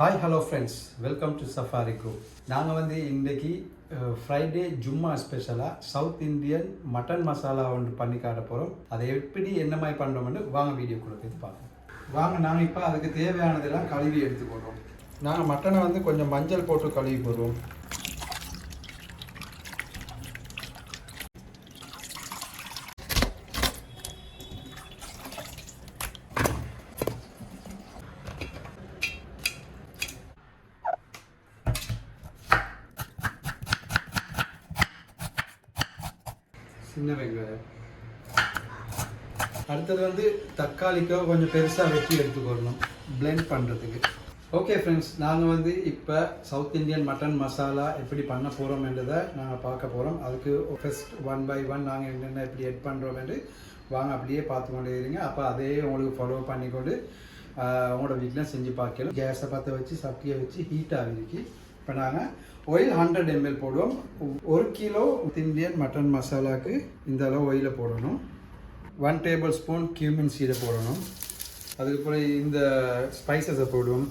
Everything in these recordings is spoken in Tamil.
Hi hello friends welcome to safari group நாங்கள் வந்து இன்றைக்கி ஃப்ரைடே ஜும்மா ஸ்பெஷலாக சவுத் இந்தியன் மட்டன் மசாலா ஒன்று பண்ணி காட்ட போகிறோம் அதை எப்படி என்ன மாதிரி பண்ணுறோம்னு வாங்க வீடியோ போய் பார்ப்போம். வாங்க நாங்கள் இப்போ அதுக்கு தேவையானதெல்லாம் கழுவி எடுத்துக்கொள்கிறோம் நாங்கள் மட்டனை வந்து கொஞ்சம் மஞ்சள் போட்டு கழுவி போடுவோம். சின்ன வெங்காயம். அடுத்தது வந்து தக்காளிக்கோ கொஞ்சம் பெருசாக வெட்டி எடுத்துக்கொள்ளணும் பிளெண்ட் பண்ணுறதுக்கு ஓகே ஃப்ரெண்ட்ஸ் நாங்கள் வந்து இப்போ சவுத் இந்தியன் மட்டன் மசாலா எப்படி பண்ண போகிறோம்ன்றதை நாங்கள் பார்க்க போகிறோம் அதுக்கு ஃபஸ்ட் ஒன் பை ஒன் நாங்கள் என்னென்ன எப்படி எட் பண்ணுறோம்னு வாங்க அப்படியே பார்த்து கொண்டே இருங்க. அப்போ அதே உங்களுக்கு ஃபாலோ பண்ணிக்கொண்டு உங்களோட வீட்டில் செஞ்சு பார்க்கலாம். கேஸை பற்ற வச்சு சட்டியை வச்சு ஹீட் ஆகிருக்கு இப்போ நாங்கள் ஒயில் ஹண்ட்ரட் எம்எல் போடுவோம். ஒரு கிலோ இந்தியன் மட்டன் மசாலாவுக்கு இந்த அளவு ஒயில போடணும். ஒன் டேபிள் ஸ்பூன் கியூமின் சீடை போடணும். அதுக்கப்புறம் இந்த ஸ்பைசஸை போடுவோம்.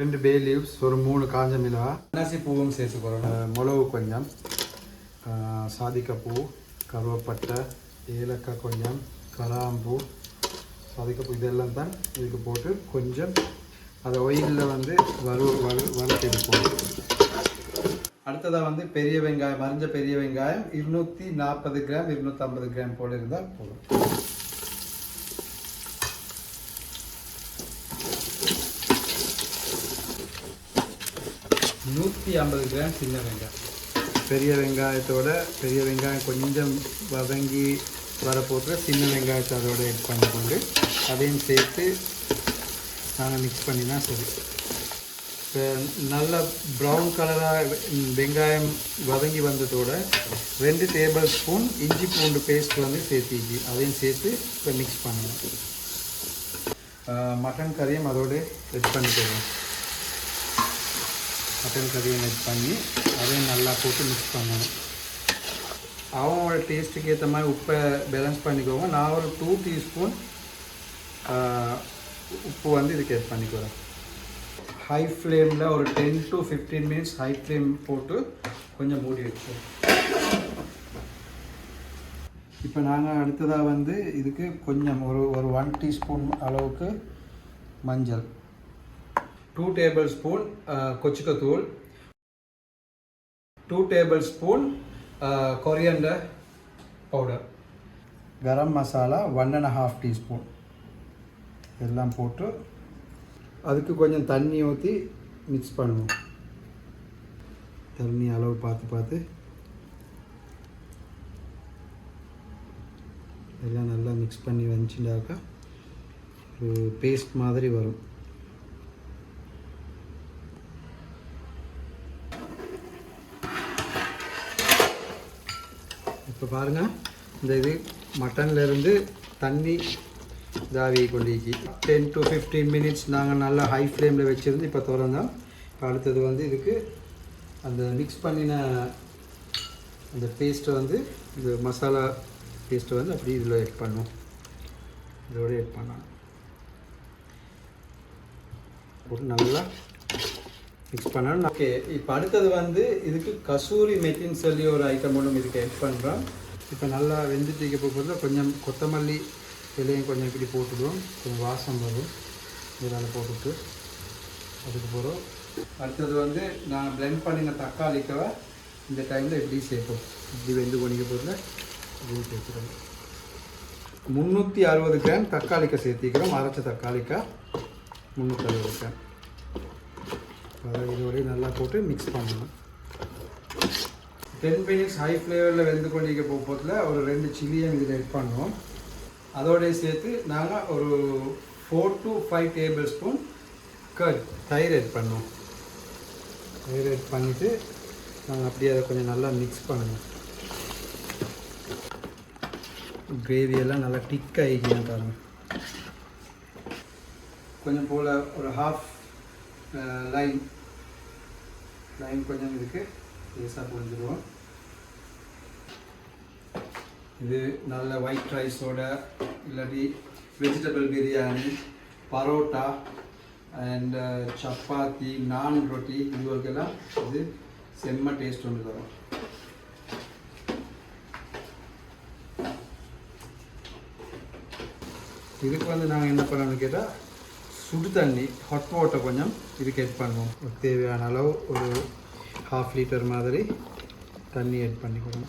ரெண்டு பே லீவ்ஸ் ஒரு மூணு காஞ்ச மிளகா அன்னாசி பூவும் சேர்த்து போடணும். மிளகு கொஞ்சம் சாதிக்கப்பூ சாதிக்காப்பூ கருவேப்பட்டை ஏலக்காய் கொஞ்சம் கராம்பூ சாதிக்கப்பூ இதெல்லாம் தான் இதுக்கு போட்டு கொஞ்சம் அதை ஒயிலில் வந்து வறு வறு வறுத்து எடுப்போம் அடுத்ததாக வந்து பெரிய வெங்காயம் மறைஞ்ச பெரிய வெங்காயம் இருநூற்றி நாற்பது கிராம் இருநூற்றம்பது கிராம் போல இருந்தால் போதும். நூற்றி ஐம்பது கிராம் சின்ன வெங்காயம். பெரிய வெங்காயத்தோட பெரிய வெங்காயம் கொஞ்சம் வதங்கி வரப்போட்டு சின்ன வெங்காயத்தை அதோட ஆட் பண்ணிக்கொண்டு அதையும் சேர்த்து நாங்கள் மிக்ஸ் பண்ணினா சரி நல்ல ப்ரௌன் கலராக வெங்காயம் வதங்கி வந்ததோட ரெண்டு டேபிள் ஸ்பூன் இஞ்சி பூண்டு பேஸ்ட் வந்து சேர்த்திக்கி. அதையும் சேர்த்து இப்போ மிக்ஸ் பண்ணணும் மட்டன் கறியும் அதோடு ரெட் பண்ணிக்கிறோம் மட்டன் கறியை மிக்ஸ் பண்ணி அதையும் நல்லா போட்டு மிக்ஸ் பண்ணணும் அவங்களோட டேஸ்ட்டுக்கு ஏற்ற மாதிரி உப்பை பேலன்ஸ் பண்ணிக்கோங்க. நான் ஒரு டூ டீஸ்பூன் உப்பு வந்து இதுக்கு ஆட் பண்ணிக்கிறேன். ஹை ஃப்ளேமில் ஒரு ten to fifteen minutes high flame போட்டு கொஞ்சம் மூடி வச்சுருவோம் இப்போ நாங்கள் அடுத்ததாக வந்து இதுக்கு கொஞ்சம் ஒரு ஒரு ஒன் டீஸ்பூன் அளவுக்கு மஞ்சள். Two tablespoon கொச்சிக்கத்தூள். Two tablespoon coriander powder garam masala one and half teaspoon எல்லாம் போட்டு அதுக்கு கொஞ்சம் தண்ணி ஊற்றி மிக்ஸ் பண்ணுவோம். தண்ணி அளவு பார்த்து பார்த்து. எல்லாம் நல்லா மிக்ஸ் பண்ணி வந்துச்சுட்டாக்கா ஒரு பேஸ்ட் மாதிரி வரும். இப்போ பாருங்கள் இந்த இது மட்டன்லேருந்து தண்ணி இதாகி கொண்டிருக்கு டென் டு ஃபிஃப்டீன் மினிட்ஸ் நாங்கள் நல்லா ஹை ஃப்ளேமில் வச்சுருந்து இப்போ திறந்தோம் இப்போ அடுத்தது வந்து இதுக்கு அந்த மிக்ஸ் பண்ணின அந்த பேஸ்ட்டை வந்து இந்த மசாலா பேஸ்ட்டை வந்து அப்படியே இதில் ஆட் பண்ணும் இதோட ஆட் பண்ணலாம். போட்டு நல்லா மிக்ஸ் பண்ணணும் ஓகே இப்போ அடுத்தது வந்து இதுக்கு கசூரி மெத்தின்னு சொல்லி ஒரு ஐட்டம் ஒன்று இதுக்கு ஆட் பண்ணுறோம் இப்போ நல்லா வெந்துட்டு இருக்க போகிறது கொஞ்சம் கொத்தமல்லி இலையும் கொஞ்சம் இப்படி போட்டுடுவோம். கொஞ்சம் வாசம் வரும். இதனால் போட்டுட்டு அதுக்கு போகிறோம் அடுத்தது வந்து நான் பிளெண்ட் பண்ணின தக்காளிக்கவை இந்த டைமில் இப்படி சேர்ப்போம். இப்படி வெந்து கொண்டிக்க போகிறத இப்படி சேர்த்துக்கிறோம் முந்நூற்றி அறுபது கிராம் தக்காளிக்காய் சேர்த்திக்கிறோம். அரைச்ச தக்காளிக்காய் முந்நூற்றி அறுபது கிராம் அதை இதோடய நல்லா போட்டு மிக்ஸ் பண்ணணும். டென் மினிட்ஸ் ஹை ஃப்ளேவரில் வெந்து கொண்டிருக்க போகிறதுல ஒரு ரெண்டு சில்லியும் இதில் ஆட் பண்ணுவோம். அதோடய சேர்த்து நாங்கள் ஒரு four to five tablespoon curd தயிர் ஆட் பண்ணுவோம் தயிர் ஆட் பண்ணிவிட்டு நாங்கள் அப்படியே அதை கொஞ்சம் நல்லா மிக்ஸ் பண்ணணும் கிரேவி எல்லாம் நல்லா டிக் ஆகிக்கணும் பாருங்கள் கொஞ்சம் போல் ஒரு ஹாஃப் லைன் லைன் கொஞ்சம் இருக்குது லேசாக புரிஞ்சிடுவோம் இது நல்ல ஒயிட் ரைஸோட இல்லாட்டி vegetable biryani parotta and uh, chapati naan ரொட்டி இதுவரைக்கெல்லாம் இது செம்ம டேஸ்ட் ஒன்று தரும். இதுக்கு வந்து நாங்கள் என்ன பண்ணணும்னு கேட்டால் சுடு தண்ணி ஹாட் வாட்டர் கொஞ்சம் இதுக்கு எட் பண்ணுவோம். தேவையான அளவு ஒரு ஹாஃப் லிட்டர் மாதிரி தண்ணி எட் பண்ணிக்கணும்.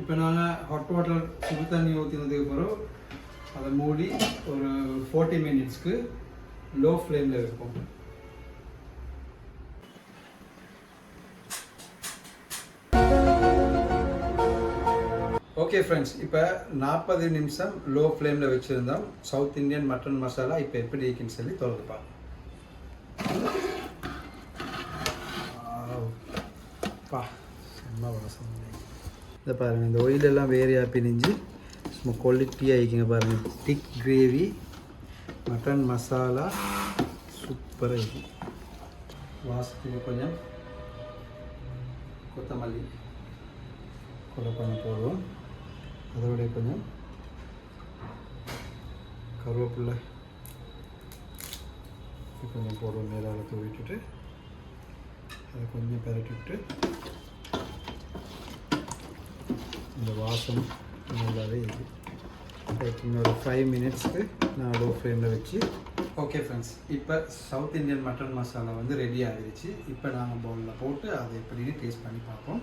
இப்போ நாங்கள் ஹாட் வாட்டர் சுடு தண்ணி ஊற்றினதுக்கு பிறகு அதை மூடி ஒரு ஃபோர்ட்டி மினிட்ஸ்க்கு லோ ஃப்ளேமில் வைப்போம். ஓகே ஃப்ரெண்ட்ஸ் இப்போ நாற்பது நிமிஷம் லோ ஃப்ளேமில் வச்சுருந்தோம். சவுத் இந்தியன் மட்டன் மசாலா இப்போ எப்படி இருக்குன்னு சொல்லி தொடர்ந்து பார்ப்போம். பா செம்ம வாசம் இதை பாருங்கள் இந்த ஒயிலெல்லாம் வேறையாக பிரிஞ்சு சும்மா குவாலிட்டியாக இருக்குங்க பாருங்கள் திக் கிரேவி மட்டன் மசாலா சூப்பராக இருக்கும் வாசத்துக்கு கொஞ்சம் கொத்தமல்லி கொலை கொஞ்சம் போடுவோம். அதோட கொஞ்சம் கருவேப்பில்லை கொஞ்சம் போடுவோம் மேலால் விட்டுட்டு. அதை கொஞ்சம் பெரட்டி விட்டு இந்த வாசம் நல்லாவே இருக்குது இன்னொரு ஃபைவ் மினிட்ஸ்க்கு நான் லோ ஃப்ளேமில் வச்சு ஓகே ஃப்ரெண்ட்ஸ் இப்போ சவுத் இந்தியன் மட்டன் மசாலா வந்து ரெடி ஆகிடுச்சு இப்போ நாங்கள் பவுலில் போட்டு அதை எப்படின்னு டேஸ்ட் பண்ணி பார்ப்போம்.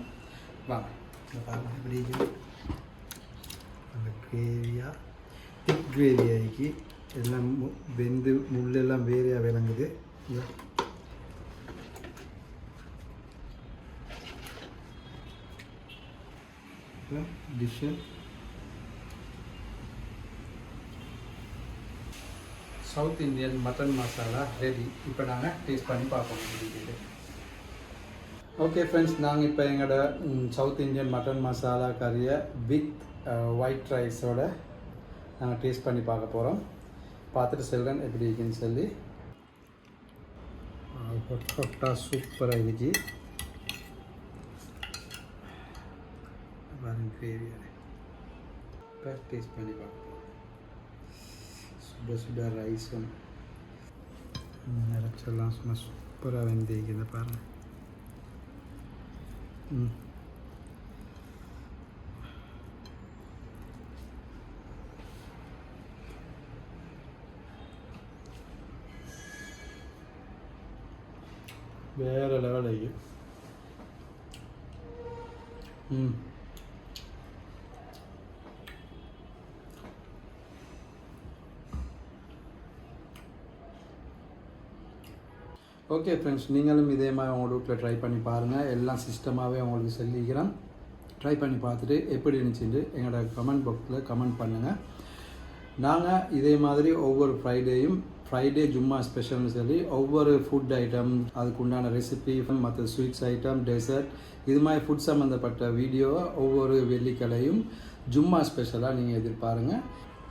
வாங்க. இந்த பாருங்க எப்படி அந்த கிரேவியாக திக் கிரேவி ஆகி எல்லாம் வெந்து முள்ளெல்லாம் வேறையாக விளங்குது இதோ. இப்போ dish south Indian mutton masala ready இப்போ நாங்கள் டேஸ்ட் பண்ணி பார்ப்போம். எப்படி ஓகே ஃப்ரெண்ட்ஸ் நாங்கள் இப்போ எங்களோட சவுத் இந்தியன் மட்டன் மசாலா கறியை வித் ஒயிட் ரைஸோட நாங்கள் டேஸ்ட் பண்ணி பார்க்க போகிறோம் பார்த்துட்டு செல்றேன் எப்படி இருக்குன்னு சொல்லி. சூப்பராக இருக்குது பாருங்க கிரேவி இப்போ டேஸ்ட் பண்ணி பார்க்க போகிறோம் சுட சுட ரைஸும் நிறச்செல்லாம் சும்மா சூப்பராக வெந்திருக்குது பாருங்கள் ம் வேறு லெவல் ஓகே ஃப்ரெண்ட்ஸ் நீங்களும் இதே மாதிரி உங்கள் வீட்டில் ட்ரை பண்ணி பாருங்கள் எல்லாம் சிஸ்டமாகவே உங்களுக்கு சொல்லிக்கிறேன். ட்ரை பண்ணி பார்த்துட்டு எப்படி இருந்துச்சுட்டு எங்களோட கமெண்ட் பாக்ஸில் கமெண்ட் பண்ணுங்கள் நாங்கள் இதே மாதிரி ஒவ்வொரு ஃப்ரைடேயும் ஃப்ரைடே ஜும்மா ஸ்பெஷல்னு சொல்லி ஒவ்வொரு ஃபுட் ஐட்டம் அதுக்குண்டான ரெசிபி மற்ற ஸ்வீட்ஸ் ஐட்டம் டெசர்ட் இது மாதிரி ஃபுட் சம்மந்தப்பட்ட வீடியோவை ஒவ்வொரு வெள்ளிக்கிழையும் ஜும்மா ஸ்பெஷலாக நீங்கள் எதிர்பாருங்க.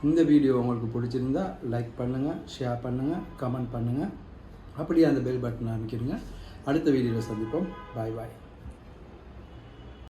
இந்த வீடியோ உங்களுக்கு பிடிச்சிருந்தா லைக் பண்ணுங்கள் ஷேர் பண்ணுங்கள் கமெண்ட் பண்ணுங்கள் அப்படியே அந்த பெல் பட்டனை அமைக்கிடுங்க. அடுத்த வீடியோவில் சந்திப்போம். பாய் பாய்